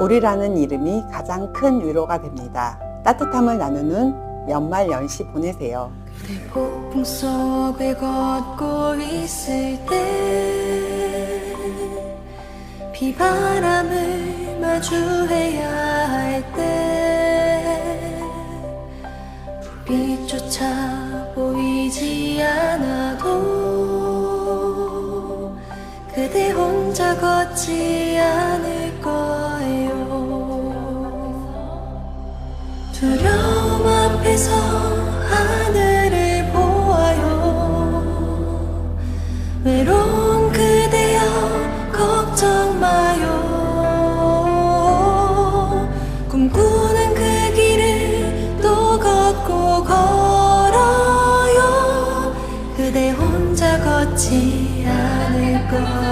우리라는 이름이 가장 큰 위로가 됩니다. 따뜻함을 나누는 연말 연시 보내세요. 내 폭풍 속을 걷고 있을 때 비바람을 마주해야 할 때 불빛조차 보이지 않아도 그대 혼자 걷지 않을 두려움 앞에서 하늘을 보아요. 외로운 그대여 걱정 마요. 꿈꾸는 그 길을 또 걷고 걸어요. 그대 혼자 걷지 않을 거예요